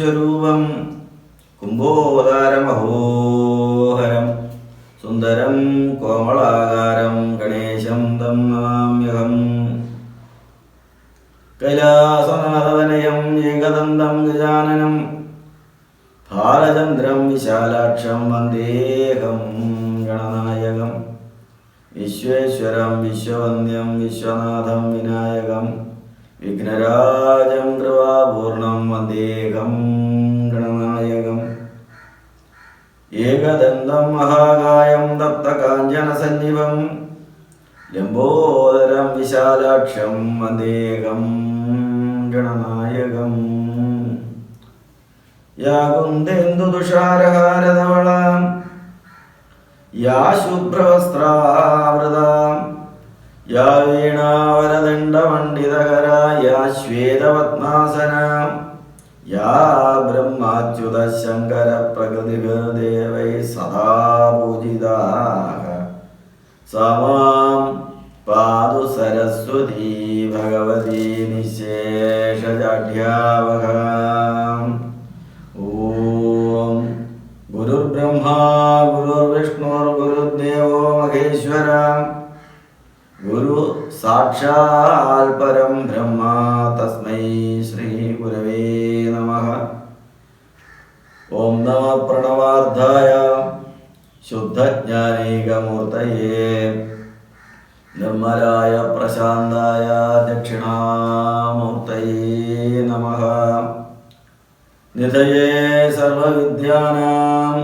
വിശ്വരൂപം കുംഭോദാരമഹോഹരം സുന്ദരം കോമളാകാരം ഗണേശം തം നമാമ്യഹം. കൈലാസനാഥവനയം ഏകദന്തം ഗജാനനം. ഭാരചന്ദ്രം വിശാലാക്ഷം വന്ദേഹം ഗണനായകം. വിശ്വേശ്വരം വിശ്വവന്ദ്യം വിശ്വനാഥം വിനായകം. വിഘ്നരാജം കൃപാപൂർണം വന്ദേഹം ഗണനായകം. ഏകദന്തം മഹാകായം തപ്തകാഞ്ചനസന്നിഭം ലംബോദരം വിശാലാക്ഷം വന്ദേഹം ഗണനായകം. യാ കുന്ദേന്ദുതുഷാരഹാരധവളാം യാ ശുഭ്രവസ്ത്രാവൃതാം യാ വീണാവരദണ്ഡമണ്ഡിതകര യാ ശ്വേതപത്മാസനാം. യാ ബ്രഹ്മാച്യുത ശങ്കര പ്രകൃതിദേവൈ സദാ പൂജിതാഃ സമാം പാതു സരസ്വതീ ഭഗവതി നിശേഷജാഢ്യാവഹാം. സാക്ഷാൽ പരം ബ്രഹ്മ തസ്മൈ ശ്രീ ഗുരവേ നമ. ഓം നമ പ്രണവാർദ്ധായ ശുദ്ധജ്ഞാനൈകമൂർത്തയേ. നിർമ്മലായ പ്രശാന്തായ ദക്ഷിണാമൂർത്തയേ നമ. നിധയേ സർവവിദ്യാനാം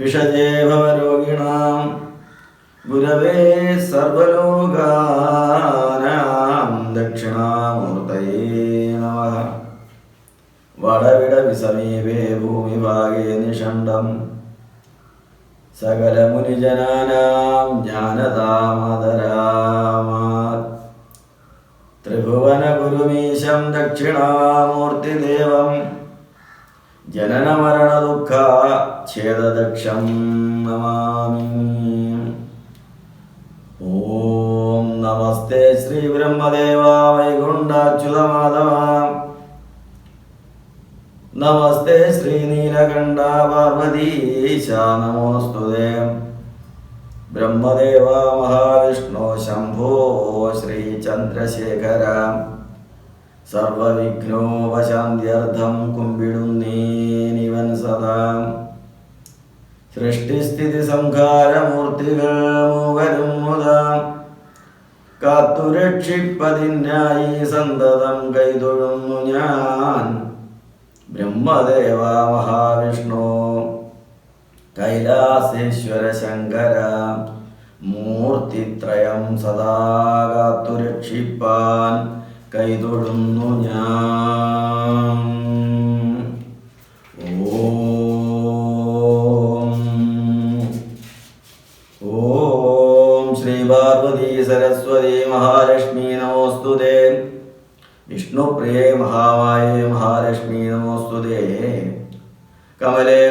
ഭിഷജേ ഭവരോഗിണാം ഗുരവേ സർവലോകാനാം ദക്ഷിണാമൂർത്തയേ നമഃ. വടവിട വിസമീപേ ഭൂമിഭാഗേ നിഷണ്ഡം സകലമുനിജനാനാം ജ്ഞാനതാമതരാമാത് ത്രിഭുവനഗുരുമീശം ദക്ഷിണാമൂർത്തിദേവം. ജനനമരണദുഃഖ ഛേദദക്ഷം നമാമി. നമസ്തേ ശ്രീബ്രഹ്മദേവ വൈകുണ്ഠാച്യുതമാധവ. നമസ്തേ ശ്രീ നീലകണ്ഠ പാർവതീശ നമോസ്തുതേ ബ്രഹ്മദേവ മഹാവിഷ്ണു ശംഭോ ശ്രീ ചന്ദ്രശേഖര. സർവവിഘ്നോപശാന്തിയർത്ഥം കുമ്പിടുന്നേനിവൻ സദാ. സൃഷ്ടിസ്ഥിതി സംഹാരമൂർത്തികൾ മൂവരും മുതാ കാത്തുരക്ഷിപ്പതിനായി സന്തതം കൈതൊഴുന്നു ഞാൻ. ബ്രഹ്മദേവ മഹാവിഷ്ണു കൈലാസേശ്വര ശങ്കര മൂർത്തിത്രയം സദാ കാത്തുരക്ഷിപ്പാൻ കൈതൊഴുന്നു ഞാൻ.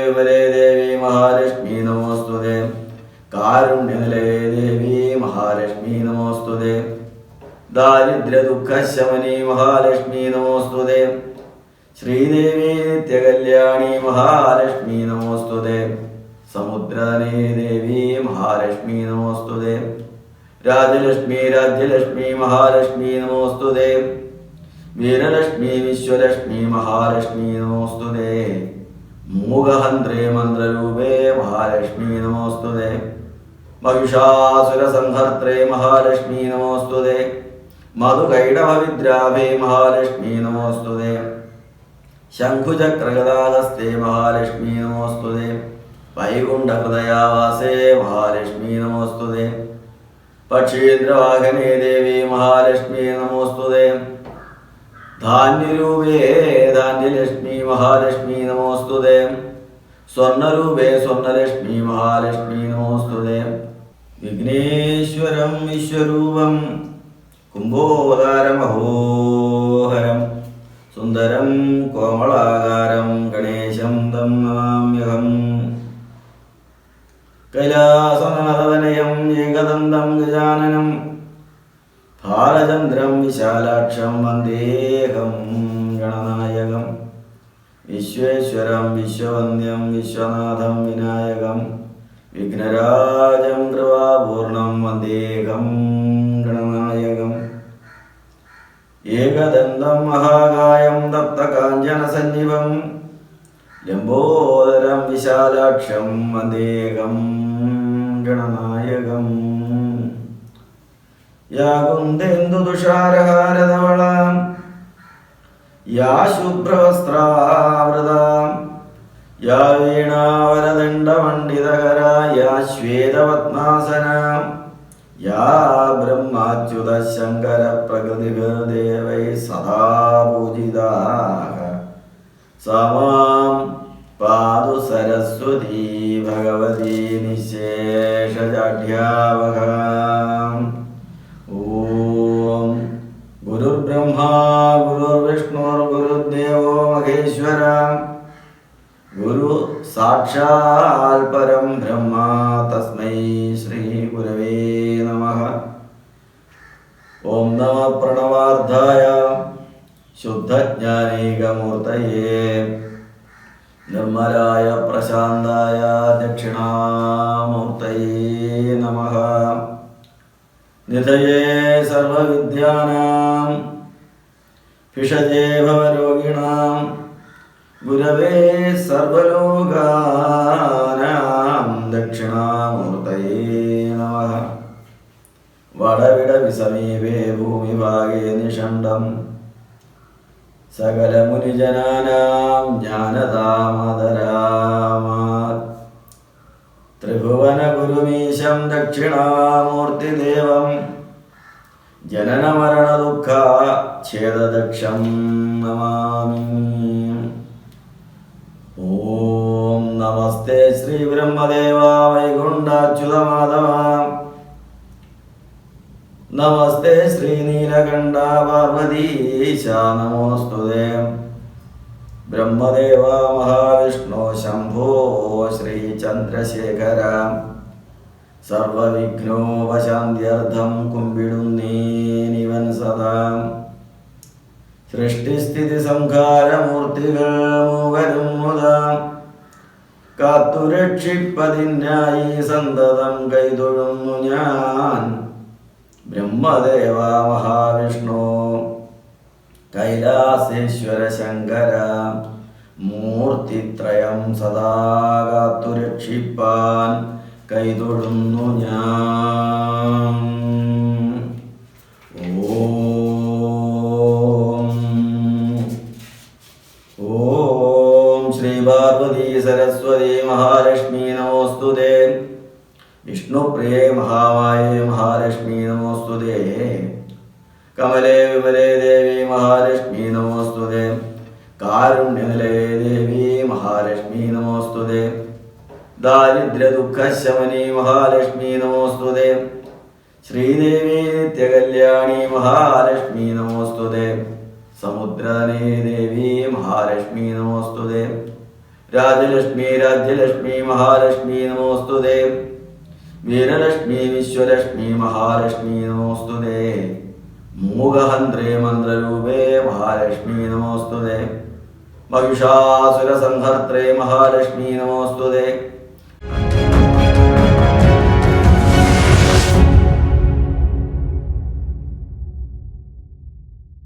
വിമലേ ദേവി മഹാലക്ഷ്മി നമോസ്തുതേ. കാരുണ്യനിലേ ദേവി മഹാലക്ഷ്മി നമോസ്തുതേ. ദാരിദ്ര്യ ദുഃഖശമനി മഹാലക്ഷ്മി നമോസ്തുതേ. ശ്രീദേവി നിത്യകല്യാണി മഹാലക്ഷ്മി നമോസ്തുതേ. സമുദ്രനേ ദേവി മഹാലക്ഷ്മി നമോസ്തുതേ. രാജലക്ഷ്മി രാജ്യലക്ഷ്മി മഹാലക്ഷ്മി നമോസ്തുതേ. വീരലക്ഷ്മി വിശ്വലക്ഷ്മി മഹാലക്ഷ്മി നമോസ്തുതേ. മൂകഹന്ത്രേ മന്ത്രരൂപേ മഹാലക്ഷ്മി നമോസ്തുതേ മഹിഷാസുരസംഹർത്രേ മഹാലക്ഷ്മി നമോസ്തുതേ മധുകൈടഭവിദ്രാഭേ മഹാലക്ഷ്മി നമോസ്തുതേ ശംഖുചക്രഗതാഹസ്തേ മഹാലക്ഷ്മി നമോസ്തുതേ വൈകുണ്ഠഹൃദയാവാസേ മഹാലക്ഷ്മി നമോസ്തുതേ പക്ഷീന്ദ്രവാഹനേ ദേവി മഹാലക്ഷ്മി നമോസ്തുതേ ധാന്യരൂപേ ധാന്യലക്ഷ്മി മഹാലക്ഷ്മി നമോസ്തുതേ. സ്വർണരൂപേ സ്വർണലക്ഷ്മി മഹാലക്ഷ്മി നമോസ്തുതേ. വിഘ്നേശ്വരം വിശ്വരൂപം കുംഭോദാരമഹോഹരം സുന്ദരം കോമളാകാരം ഗണേശം തം നമാമ്യഹം. കൈലാസനാഥവനയം ഏകദന്തം ഗജാനന ഭാലചന്ദ്രം വിശാലാക്ഷം വന്ദേഹം ഗണനായകം. വിശ്വേശ്വരം വിശ്വവന്ദ്യം വിശ്വനാഥം വിനായകം. വിഘ്നരാജം കൃപാപൂർണം വന്ദേഹം ഗണനായകം. ഏകദന്തം മഹാകായം തപ്തകാഞ്ചനസന്നിഭം ലംബോദരം വിശാലാക്ഷം വന്ദേഹം ഗണനായകം. യാ കുന്ദേന്ദുതുഷാരഹാരധവളാം യാ ശുഭ്രവസ്ത്രാവൃതാം? യാ വീണാവരദണ്ഡമണ്ഡിതകര യാ ശ്വേതപത്മാസനാം? യാ ബ്രഹ്മാച്യുത ശങ്കര പ്രകൃതിദേവൈ സദാ പൂജിതാഃ സമാം പാതു സരസ്വതീ ഭഗവതി നിശേഷജാഢ്യാവഹാം ഓം ഗുരുർബ്രഹ്മ ഗുരുർവിഷ്ണുർ ഗുരുദേവോ മഹേശ്വര ഗുരു സാക്ഷാൽ പരം ബ്രഹ്മ തസ്മൈ ശ്രീ ഗുരവേ നമഃ ഓം നമ പ്രണവാർദ്ധായ ശുദ്ധജ്ഞാനൈകമൂർത്തയേ നിർമ്മലായ പ്രശാന്തായ ദക്ഷിണാമൂർത്തയേ നമഃ നിധയേ സർവവിദ്യാനാം ഭിഷജേ ഭവരോഗിണാം ഗുരവേ സർവലോകാനാം ദക്ഷിണാമൂർത്തയേ നമഃ. വടവിട വിസമീപേ ഭൂമിഭാഗേ നിഷണ്ഡം സകലമുനിജനാനാം ജ്ഞാനതാമതരാമാത് ത്രിഭുവനഗുരുമീശം ദക്ഷിണാമൂർത്തിദേവം. ജനനമരണദുഃഖ ഛേദദക്ഷം നമാമി. ഓം നമസ്തേ ശ്രീ ശ്രീബ്രഹ്മദേവ വൈകുണ്ഠാച്യുതമാധവ. നമസ്തേ ശ്രീനീലകണ്ഠ പാർവതീശ നമോസ്തുതേ ബ്രഹ്മദേവ മഹാവിഷ്ണു ശംഭോ ശ്രീചന്ദ്രശേഖര സർവവിഘ്നോപശാന്ത്യർത്ഥം കുമ്പിടുന്നേനിവൻ സദാ. സൃഷ്ടിസ്ഥിതി സംഹാരമൂർത്തികൾ മൂവരും മുതാ. കാത്തുരക്ഷിപ്പതിനായി സന്തതം കൈതൊഴുന്നു ഞാൻ. ബ്രഹ്മദേവ മഹാവിഷ്ണു. കൈലാസേശ്വര ശങ്കര. മൂർത്തിത്രയം സദാ കാത്തുരക്ഷിപ്പാൻ കൈതൊഴുന്നു ഞാൻ. ഓം. ഓം ശ്രീ പാർവതി സരസ്വതി മഹാലക്ഷ്മി നമോസ്തുതേ വിഷ്ണുപ്രിയേ മഹാമായേ മഹാലക്ഷ്മി നമോസ്തുതേ കമലേ വിമലേ ദേവി മഹാലക്ഷ്മി നമോസ്തുതേ കാരുണ്യനിലേ ദേവി മഹാലക്ഷ്മി നമോസ്തുതേ ദാരിദ്ര്യ ദുഃഖശമനി മഹാലക്ഷ്മി നമോസ്തുതേ. ശ്രീദേവി നിത്യകല്യാണി മഹാലക്ഷ്മി നമോസ്തുതേ. സമുദ്രനേ ദേവി മഹാലക്ഷ്മി നമോസ്തുതേ. രാജലക്ഷ്മി രാജ്യലക്ഷ്മി മഹാലക്ഷ്മി നമോസ്തുതേ. വീരലക്ഷ്മി വിശ്വലക്ഷ്മി മഹാലക്ഷ്മി നമോസ്തുതേ. മൂകഹന്ത്രേ മന്ത്രരൂപേ മഹാലക്ഷ്മി നമോസ്തുതേ. മഹിഷാസുരസംഹർത്രേ മഹാലക്ഷ്മി നമോസ്തുതേ.